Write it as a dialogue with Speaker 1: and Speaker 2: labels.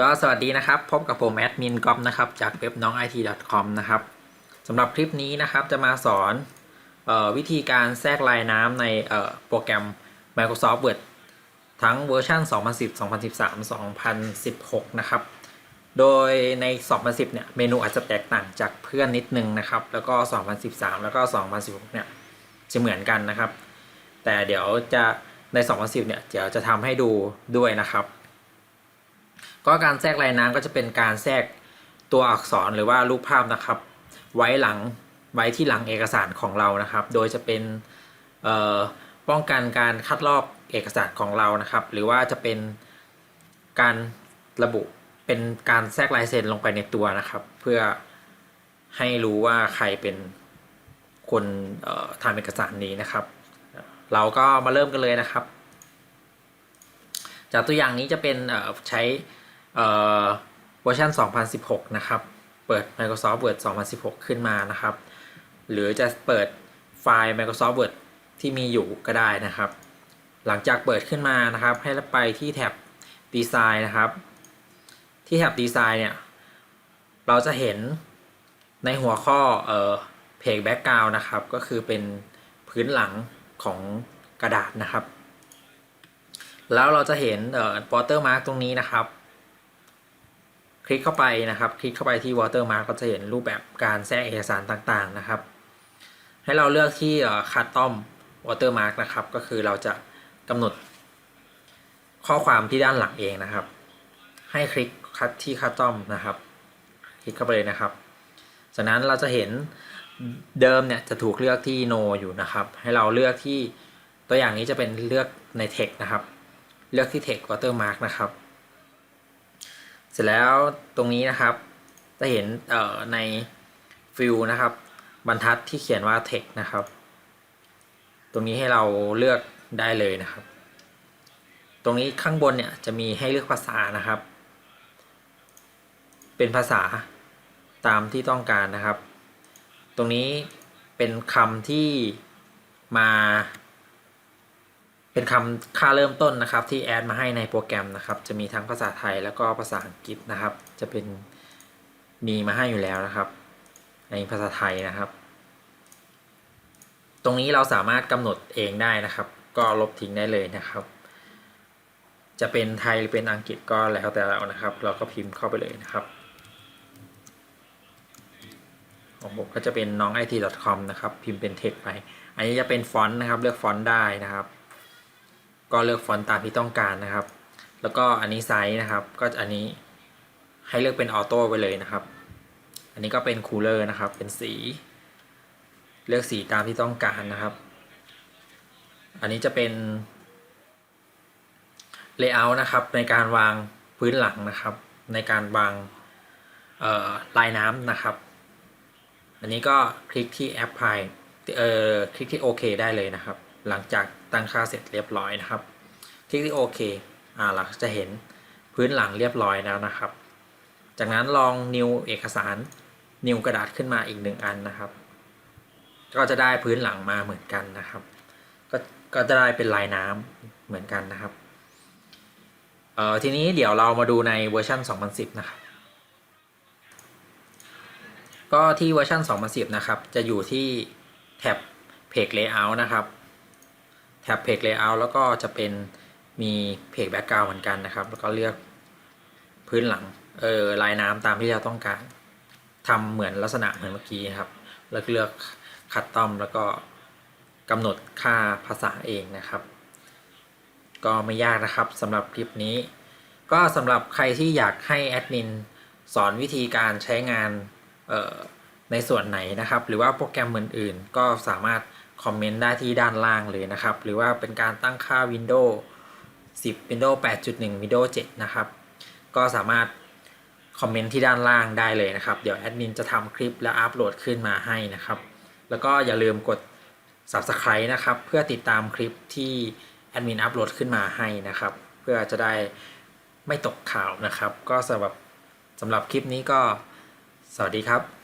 Speaker 1: ก็สวัสดีนะครับ พบกับผมแอดมินก๊อฟนะครับ จากเว็บน้อง it com นะครับสำหรับคลิปนี้นะครับจะมาสอนออวิธีการแทรกลายน้ำในโปรแกรม Microsoft Word ทั้งเวอร์ชัน2010 2013 2016 นะครับ โดยใน 2010 เนี่ย เมนูอาจจะแตกต่างจากเพื่อนนิดนึงนะครับ แล้วก็ 2013 แล้วก็ 2016 เนี่ย จะเหมือนกันนะครับ แต่เดี๋ยวจะใน 2010 เนี่ย เดี๋ยวจะทำให้ดูด้วยนะครับ ก็การแทรกลายน้ำก็จะเป็นการแทรกตัวอักษรหรือว่ารูปภาพนะครับ ไว้หลังไว้ที่หลังเอกสารของเรานะครับ โดยจะเป็นป้องกันการคัดลอกเอกสารของเรานะครับ หรือว่าจะเป็นการระบุเป็นการแทรกลายเซ็นลงไปในตัวนะครับ เพื่อให้รู้ว่าใครเป็นคนทำเอกสารนี้นะครับ เราก็มาเริ่มกันเลยนะครับ จากตัวอย่างนี้จะเป็นใช้ เอ่อเวอร์ชัน 2016 นะครับ เปิด Microsoft Word 2016 ขึ้นมานะครับ หรือจะเปิดไฟล์ Microsoft Word ที่มีอยู่ก็ได้นะครับ หลังจากเปิดขึ้นมานะครับ ให้ไปที่แท็บ Design นะครับ ที่แท็บ Design เนี่ย เราจะเห็นในหัวข้อเอ่อ Page Background นะครับ ก็คือเป็นพื้นหลังของกระดาษนะครับ แล้วเราจะเห็นเอ่อ watermark ตรงนี้นะครับ ลิกเข้าไปนะครับคลิกเข้าไปที่ watermark ก็จะเห็นรูปแบบการแทรกเอกสารต่างๆนะครับ ให้เราเลือกที่ custom watermark นะครับ ก็คือเราจะกำหนดข้อความที่ด้านหลังเองนะครับ ให้คลิกคัดที่ custom นะครับ คลิกเข้าไปเลยนะครับจากนั้นเราจะเห็นเดิมเนี่ยจะถูกเลือกที่ no อยู่นะครับ ให้เราเลือกที่ตัวอย่างนี้จะเป็นเลือกใน text นะครับ เลือกที่ text watermark นะครับ เสร็จแล้วตรงนี้นะครับ จะเห็นเอ่อในฟิลนะครับ บรรทัดที่เขียนว่า text นะครับ ตรงนี้ให้เราเลือกได้เลยนะครับ ตรงนี้ข้างบนเนี่ยจะมีให้เลือกภาษานะครับ เป็นภาษาตามที่ต้องการนะครับ ตรงนี้เป็นคำที่มา เป็นคำค่าเริ่มต้นนะครับที่แอดมาให้ในโปรแกรมนะครับ จะมีทั้งภาษาไทยแล้วก็ภาษาอังกฤษนะครับ จะเป็นมีมาให้อยู่แล้วนะครับ ในภาษาไทยนะครับ ตรงนี้เราสามารถกำหนดเองได้นะครับ ก็ลบทิ้งได้เลยนะครับ จะเป็นไทยหรือเป็นอังกฤษก็แล้วแต่เรานะครับ เราก็พิมพ์เข้าไปเลยนะครับของผมก็จะเป็นน้อง it.com นะครับ พิมพ์เป็นเทคไป อันนี้จะเป็นฟอนต์นะครับ เลือกฟอนต์ได้นะครับ ก็เลือกฟอนต์ตามที่ต้องการนะครับ แล้วก็อันนี้ไซส์นะครับ ก็อันนี้ให้เลือกเป็นออโต้ไปเลยนะครับ อันนี้ก็เป็นคูลเลอร์นะครับ เป็นสี เลือกสีตามที่ต้องการนะครับ อันนี้จะเป็น Layout นะครับ ในการวางพื้นหลังนะครับ ในการวางลายน้ำนะครับ อันนี้ก็คลิกที่ Apply เอ่อคลิกที่โอเคได้เลยนะครับ หลังจากตั้งค่าเสร็จเรียบร้อยนะครับ คลิกที่โอเคอ่าเราจะเห็นพื้นหลังเรียบร้อยแล้วนะครับ จากนั้นลอง new เอกสาร new กระดาษขึ้นมาอีกหนึ่งอันนะครับ ก็จะได้พื้นหลังมาเหมือนกันนะครับ ก็ก็จะได้เป็นลายน้ำเหมือนกันนะครับเอ่อทีนี้เดี๋ยวเรามาดูในเวอร์ชัน2010 นะครับ ก็ที่เวอร์ชัน2010 นะครับ จะอยู่ที่แท็บ Page Layout นะครับ แท็บ Page Layout แล้วก็จะเป็นมี Page Background เหมือนกันนะครับ แล้วก็เลือกพื้นหลังเออลายน้ำตามที่เราต้องการทำเหมือนลักษณะเหมือนเมื่อกี้ครับแล้วเลือกคัดต้อมแล้วก็กำหนดค่าภาษาเองนะครับ ก็ไม่ยากนะครับสำหรับคลิปนี้ ก็สำหรับใครที่อยากให้แอดมินสอนวิธีการใช้งานในส่วนไหนนะครับ หรือว่าโปรแกรมอื่นๆ ก็สามารถ คอมเมนต์ได้ที่ด้านล่างเลยนะครับ หรือว่าเป็นการตั้งค่า Windows 10 Windows 8.1 Windows 7 นะครับ ก็สามารถคอมเมนต์ที่ด้านล่างได้เลยนะครับ เดี๋ยวแอดมินจะทำคลิปแล้วอัปโหลดขึ้นมาให้นะครับ แล้วก็อย่าลืมกด Subscribe นะครับ เพื่อติดตามคลิปที่แอดมินอัปโหลดขึ้นมาให้นะครับ เพื่อจะได้ไม่ตกข่าวนะครับ ก็สำหรับสำหรับคลิปนี้ก็สวัสดีครับ